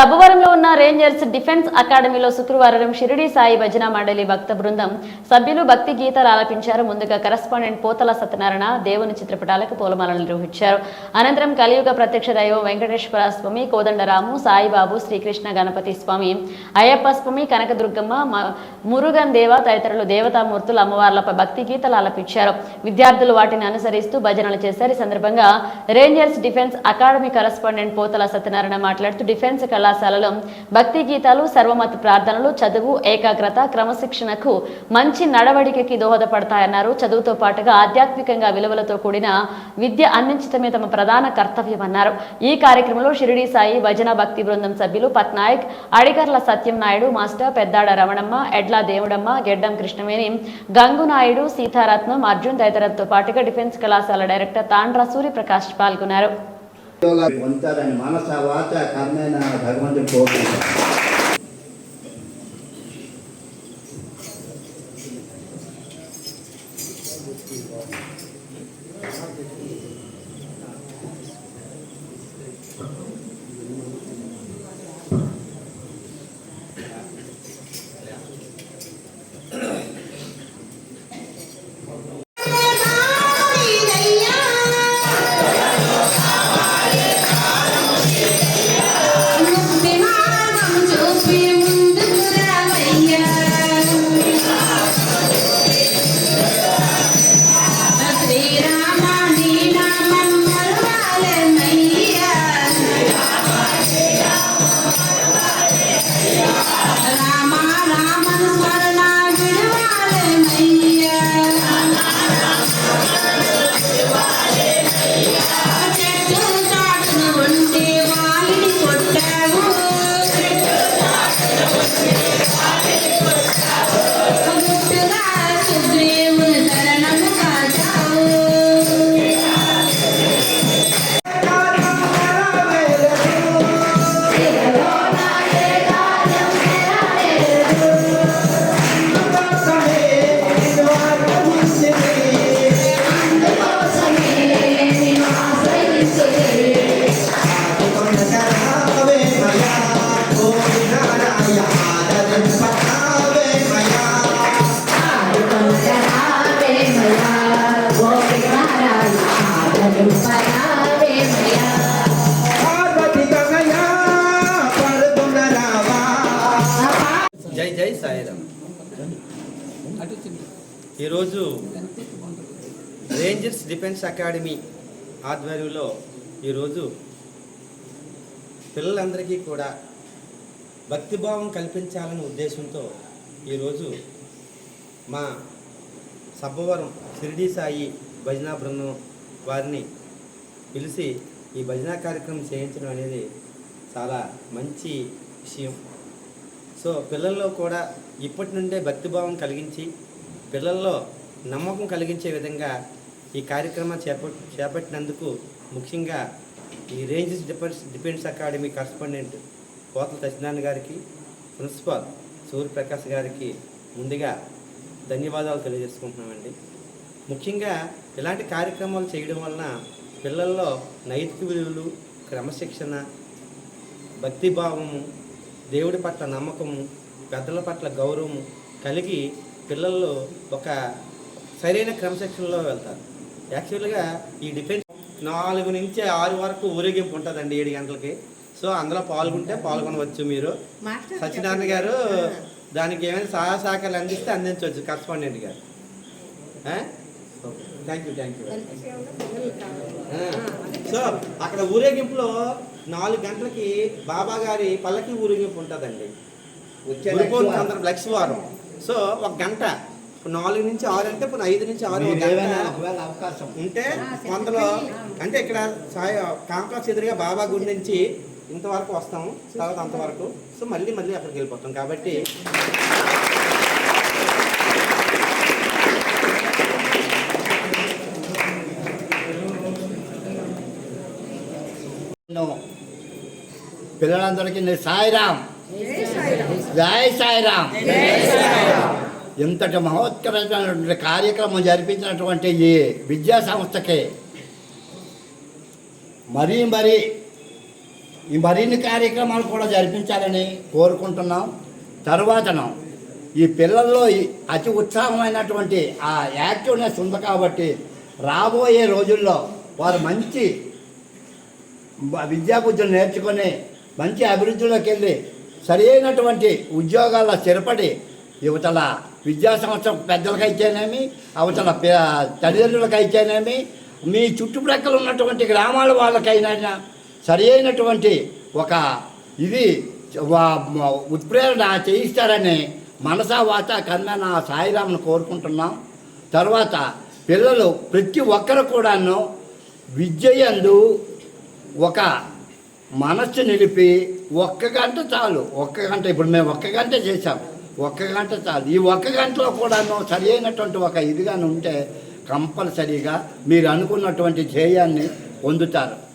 సబ్బవరంలో ఉన్న Rangers defence అకాడమీలో శుక్రవారం షిరిడి సాయి భజన మండలి భక్త బృందం సభ్యులు భక్తి గీతాలు ఆలపించారు. ముందుగా కరస్పాండెంట్ పోతల సత్యనారాయణ దేవుని చిత్రపటాలకు పూలమాలలు నిర్వహించారు. అనంతరం కలియుగ ప్రత్యక్ష దైవం వెంకటేశ్వర స్వామి కోదండరాము సాయిబాబు శ్రీకృష్ణ గణపతి స్వామి అయ్యప్ప స్వామి కనకదుర్గమ్మ మురుగన్ దేవ తదితరులు దేవతామూర్తులు అమ్మవార్లపై భక్తి గీతాలు ఆలపించారు. విద్యార్థులు వాటిని అనుసరిస్తూ భజనలు చేశారు. ఈ సందర్భంగా రేంజర్స్ డిఫెన్స్ అకాడమీ కరస్పాండెంట్ పోతల సత్యనారాయణ మాట్లాడుతూ డిఫెన్స్ కళాశాలలో భక్తి గీతాలు సర్వమత ప్రార్థనలు చదువు ఏకాగ్రత క్రమశిక్షణకు మంచి నడవడికకి దోహదపడతాయన్నారు. చదువుతో పాటుగా ఆధ్యాత్మికంగా విలువలతో కూడిన విద్య అందించడమే తమ ప్రధాన కర్తవ్యమన్నారు. ఈ కార్యక్రమంలో షిరిడి సాయి భజన భక్తి బృందం సభ్యులు పట్నాయక్ అడిగర్ల సత్యం నాయుడు మాస్టర్ పెద్దాడ రమణమ్మ ఎడ్ల దేవుడమ్మ గెడ్డం కృష్ణవేణి గంగునాయుడు సీతారత్నం అర్జున్ తదితరులతో పాటుగా డిఫెన్స్ కళాశాల డైరెక్టర్ తాండ్రా సూర్యప్రకాష్ పాల్గొన్నారు. పొందుతారని మనస వాచ కర్మైన భగవంతుని కోరుకుంటారు జై జై సాయిరామ్. ఈరోజు రేంజర్స్ డిఫెన్స్ అకాడమీ ఆధ్వర్యంలో ఈరోజు పిల్లలందరికీ కూడా భక్తిభావం కల్పించాలనే ఉద్దేశంతో ఈరోజు మా సబ్బవరం షిరిడి సాయి భజనా బృందం వారిని పిలిచి ఈ భజనా కార్యక్రమం చేయించడం అనేది చాలా మంచి విషయం. సో పిల్లల్లో కూడా ఇప్పటి నుండే భక్తిభావం కలిగించి పిల్లల్లో నమ్మకం కలిగించే విధంగా ఈ కార్యక్రమం చేప చేపట్టినందుకు ముఖ్యంగా ఈ ranges defence defence academy correspondent Kotala Satyanarayana గారికి ప్రిన్సిపాల్ సూర్యప్రకాష్ గారికి ముందుగా ధన్యవాదాలు తెలియజేసుకుంటున్నామండి. ముఖ్యంగా ఇలాంటి కార్యక్రమాలు చేయడం వలన పిల్లల్లో నైతిక విలువలు క్రమశిక్షణ భక్తిభావము దేవుడి పట్ల నమ్మకము పెద్దల పట్ల గౌరవము కలిగి పిల్లల్లో ఒక సరైన క్రమశిక్షణలో వెళ్తారు. యాక్చువల్గా ఈ డిఫెన్స్ నాలుగు నుంచి ఆరు వరకు ఊరేగింపు ఉంటుందండి ఏడు గంటలకి. సో అందులో పాల్గొంటే పాల్గొనవచ్చు మీరు. సత్యనారాయణ గారు దానికి ఏమైనా సహాయ సహకారాలు అందిస్తే అందించవచ్చు కరస్పాండెంట్ గారు. Thank you thank you so అక్కడ ఊరేగింపులో నాలుగు గంటలకి బాబా గారి పల్లకి ఊరేగింపు ఉంటుందండి. వచ్చే గురుపూర్ లక్ష్వారం. చంద్ర లక్ష్మీవారం సో ఒక గంట. నాలుగు నుంచి ఆరు అంటే ఇప్పుడు ఐదు నుంచి ఆరు అవకాశం ఉంటే కొంతలో అంటే ఇక్కడ సాయి కాంప్లెక్స్ ఎదురుగా బాబా గుడి నుంచి ఇంతవరకు వస్తాము తర్వాత అంతవరకు. సో మళ్ళీ మళ్ళీ అక్కడికి వెళ్ళిపోతాం. కాబట్టి పిల్లలందరికీ నేను సాయిరామ్ జై సాయిరామ్ ఇంతటి మహోత్కరమైనటువంటి కార్యక్రమం జరిపించినటువంటి ఈ విద్యా సంస్థకి మరీ మరీ ఈ మరిన్ని కార్యక్రమాలు కూడా జరిపించాలని కోరుకుంటున్నాం. తర్వాతను ఈ పిల్లల్లో అతి ఉత్సాహమైనటువంటి ఆ యాక్టివ్నెస్ ఉంది కాబట్టి రాబోయే రోజుల్లో వారు మంచి విద్యాబుద్ధులు నేర్చుకొని మంచి అభివృద్ధిలోకి వెళ్ళి సరి అయినటువంటి ఉద్యోగాల్లో స్థిరపడి యువతల విద్యా సంవత్సరం పెద్దలకైతేనేమి అవతల తల్లిదండ్రులకైతేనేమి మీ చుట్టుప్రక్కల ఉన్నటువంటి గ్రామాల వాళ్ళకైనా సరి అయినటువంటి ఒక ఇది ఉత్ప్రేరణ చేయిస్తారని మనసా వాత కన్నా సాయిరామ్ను కోరుకుంటున్నాం. తర్వాత పిల్లలు ప్రతి ఒక్కరు కూడాను విద్యయందు ఒక మనస్సు నిలిపి ఒక్క గంట చాలు. ఒక్క గంట ఇప్పుడు మేము ఒక్క గంట చేసాం ఒక్క గంట చాలు. ఈ ఒక్క గంటలో కూడాను సరి అయినటువంటి ఒక ఇదిగాను ఉంటే కంపల్సరీగా మీరు అనుకున్నటువంటి ధ్యేయాన్ని పొందుతారు.